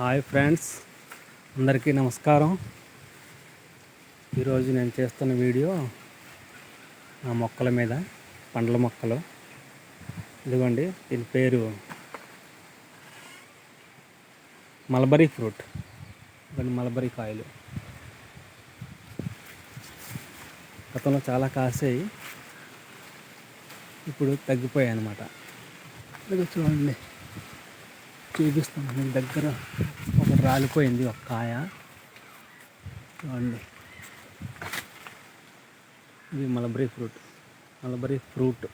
Hi friends అందరికీ నమస్కారం. ఈరోజు నేను చేస్తున్న వీడియో నా మొక్కల మీద పండ్ల మొక్కలు. ఇదిగోండి దీని పేరు మలబరీ ఫ్రూట్. ఇదిగోండి మలబరీ కాయలు. గతంలో చాలా కాసాయి ఇప్పుడు తగ్గిపోయాయి అన్నమాట. ఇదిగో చూడండి. చూపిస్తాను. మీకు దగ్గర ఒక రాలిపోయింది ఒక కాయ. చూడండి. ఇది మలబరీ ఫ్రూట్. Mulberry fruit.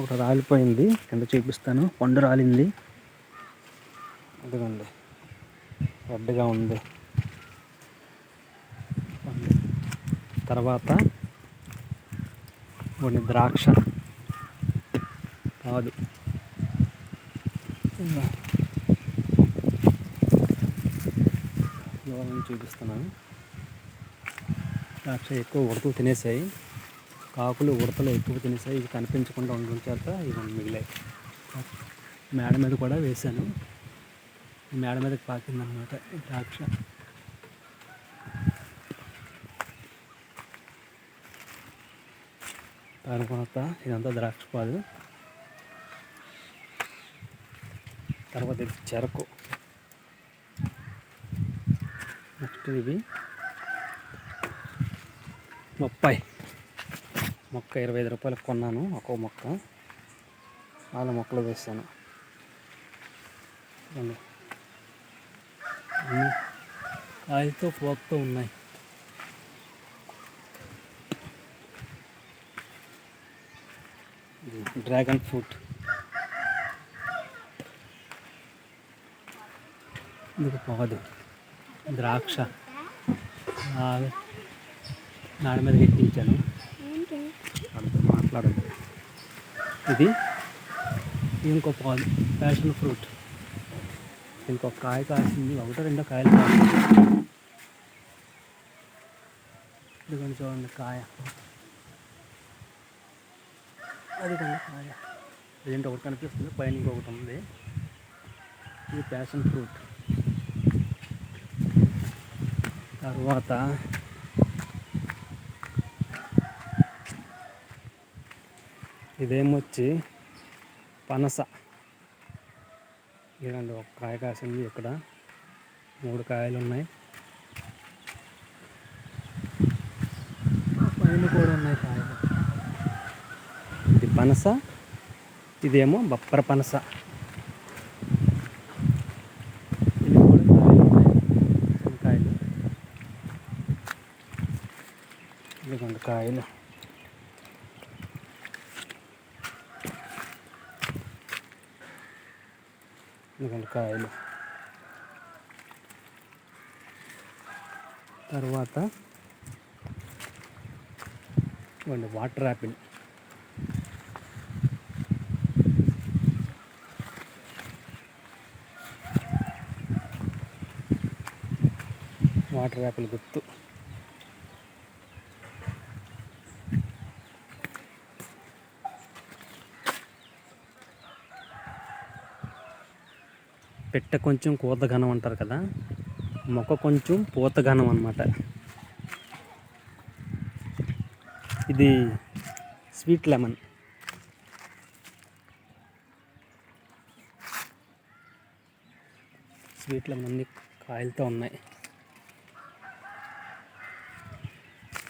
ఒకటి రాలిపోయింది కింద చూపిస్తాను. పండు రాలింది. అదిగోండి. రెడ్గా ఉంది. తర్వాత కొన్ని ద్రాక్ష. కాదు. దూరం చూపిస్తున్నాను. ద్రాక్ష ఎక్కువ ఉడతలు తినేసాయి. కాకులు ఉడతలు ఎక్కువ తినేసాయి. ఇవి కనిపించకుండా ఉండడం చేత ఇవి మిగిలాయి. మేడ మీద కూడా వేశాను. మేడ మీదకి పాకిందనమాట ఈ ద్రాక్ష. తర్వాత ఇదంతా ద్రాక్ష పాదు తర్వాత ఇది చెరకు. నెక్స్ట్ ఇది బొప్పాయి మొక్క ఇరవై ఐదు రూపాయలకు కొన్నాను ఒక్కో మొక్క. నాలుగు మొక్కలు వేసాను. చూడండి. పోతూ ఉన్నాయి. Dragon fruit. ఇది పోదు ద్రాక్ష. నాడ మీద ఎక్కించాను. వాళ్ళతో మాట్లాడదు. ఇది ఇంకో పాదు ప్యాషన్ ఫ్రూట్ ఇంకొక కాయ కాసింది. ఒకటో రెండో కాయలు కాసింది. కొంచెం చూడండి కాయ. అది కొంచెం కాయ. ఇదేంటి ఒకటి కనిపిస్తుంది. పైన ఇంకొకటి ఉంది. ఇది ప్యాషన్ ఫ్రూట్ తర్వాత ఇదేమొచ్చి పనస. ఇదండి ఒక కాయ కాసింది ఇక్కడ. మూడు కాయలు ఉన్నాయి. పైన కూడా ఉన్నాయి కాయలు. ఇది పనస ఇదేమో బప్పర పనస ఇది కూడా కాయలు ఉన్నాయి చిన్న కాయలు ఇదిగోండి కాయలు. ఇదిగోండి కాయలు. తర్వాత ఇవ్వండి వాటర్ యాపిల్. వాటర్ యాపిల్ గుర్తు పెట్ట కొంచెం కూతఘనం అంటారు కదా మొక్క కొంచెం పూతఘనం అన్నమాట. ఇది స్వీట్ లెమన్. స్వీట్ లెమన్ అన్ని కాయలతో ఉన్నాయి.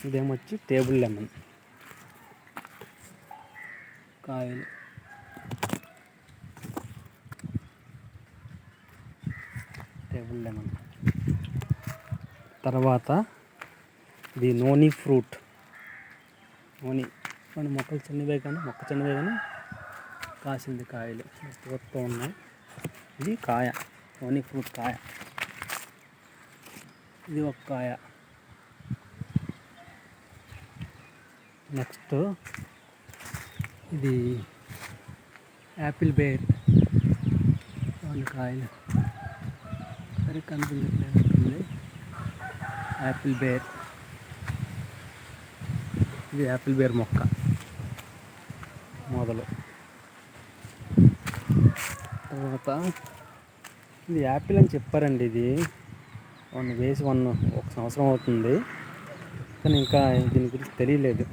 ఇదేమొచ్చి టేబుల్ లెమన్. కాయలు. లెమన్ తర్వాత ఇది నోని ఫ్రూట్. నోని మన మొక్కలు చిన్నవే కానీ మొక్క చిన్నవే కానీ కాసింది కాయలు. పూర్తో ఉన్నాయి. ఇది కాయ నోని ఫ్రూట్ కాయ. ఇది ఒక కాయ. నెక్స్ట్ ఇది యాపిల్ బేర్. కాయలు. సరే కనిపించట్లేదు యాపిల్ బేర్. ఇది యాపిల్ బేర్ మొక్క. మొదలు. తర్వాత ఇది యాపిల్ అని చెప్పారండి ఇది. వన్ వేసి వన్ ఒక సంవత్సరం అవుతుంది. కానీ ఇంకా దీని గురించి తెలియలేదు.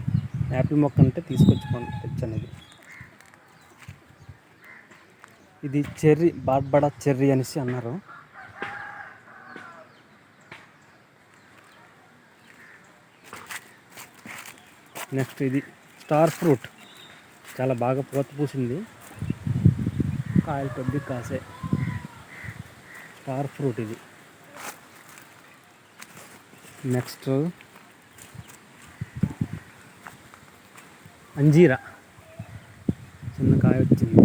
యాపిల్ మొక్క అంటే తీసుకొచ్చి తెచ్చాను ఇది. ఇది చెర్రీ బాడ్బడా చెర్రీ అనేసి అన్నారు. నెక్స్ట్ ఇది స్టార్ ఫ్రూట్. చాలా బాగా పూత పూసింది. కాయలు పెద్ద కాసే. స్టార్ ఫ్రూట్ ఇది. నెక్స్ట్ అంజీరా. చిన్న కాయ వచ్చింది.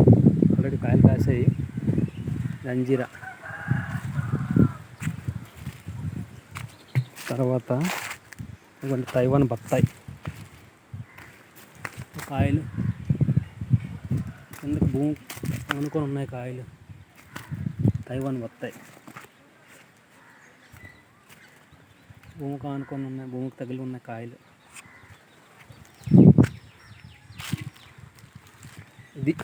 ఆల్రెడీ కాయలు కాసాయి. అంజీరా. తర్వాత ఇటువంటి తైవాన్ బత్తాయి. కాయలు. కిందకి భూమి అనుకొని ఉన్నాయి కాయలు? తైవాన్ వస్తాయి. భూమికి ఆనుకొని ఉన్నాయి భూమికి తగిలి ఉన్న కాయలు. ఇది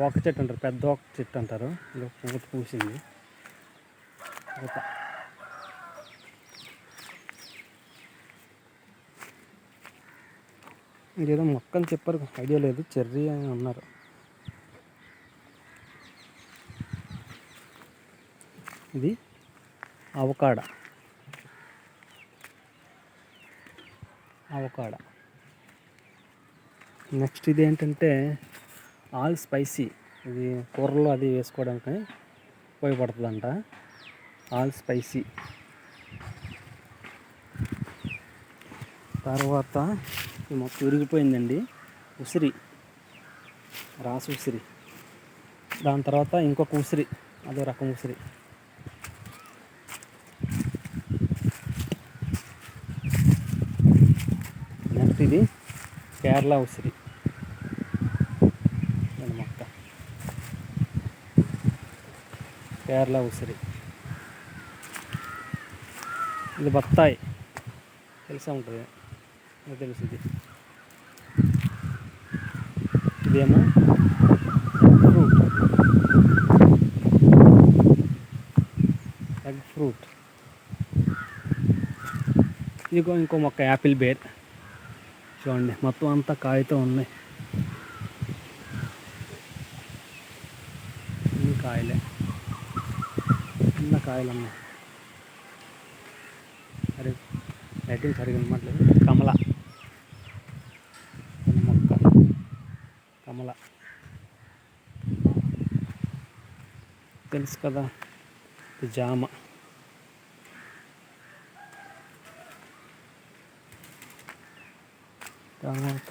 వాక్ చెట్టు అంటారు పెద్ద వాక్ చెట్టు అంటారు. ఇది పూత పూసింది. ఇదేదో మొక్క అని చెప్పారు ఐడియా లేదు చెర్రీ అని అన్నారు. ఇది అవకాడ? అవకాడ? నెక్స్ట్ ఇది ఏంటంటే ఆల్ స్పైసీ ఇది కూరలో అది వేసుకోవడానికి ఉపయోగపడుతుందంట. All spicy. తర్వాత ఈ మొత్తం విరిగిపోయిందండి. ఉసిరి. రాసి ఉసిరి. దాని తర్వాత ఇంకొక ఉసిరి. అదో రకం ఉసిరి. నెక్స్ట్ ఇది కేరళ ఉసిరి. మొక్క కేరళ ఉసిరి. ఇది బత్తాయి. తెలిసే ఉంటుంది నాకు తెలుసు ఇది ఇదేమో ఫ్రూట్ ఎగ్ ఫ్రూట్ ఇదిగో ఇంకో మొక్క యాపిల్ బేర్ చూడండి మొత్తం అంతా కాయతో ఉన్నాయి ఇన్ని కాయలే చిన్న కాయలు ఉన్నాయి అరే లైటింగ్ సరిగా అనమాట్లేదు కమల చిన్న మొక్క కమల తెలుసు కదా ఇది జామ. తర్వాత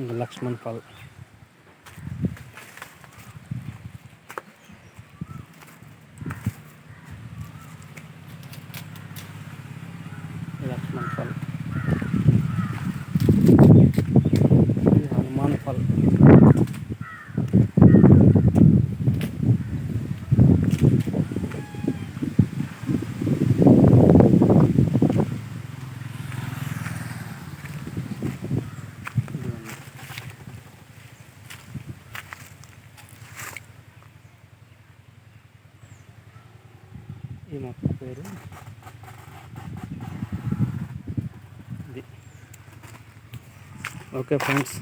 ఇంకా లక్ష్మణ్ ఫల్ లక్ష్మణ్ ఫల్ ఇది హనుమాన్ ఫల్ ఇదిగోండి. ఈ మొక్క పేరు. ఇది. Okay friends.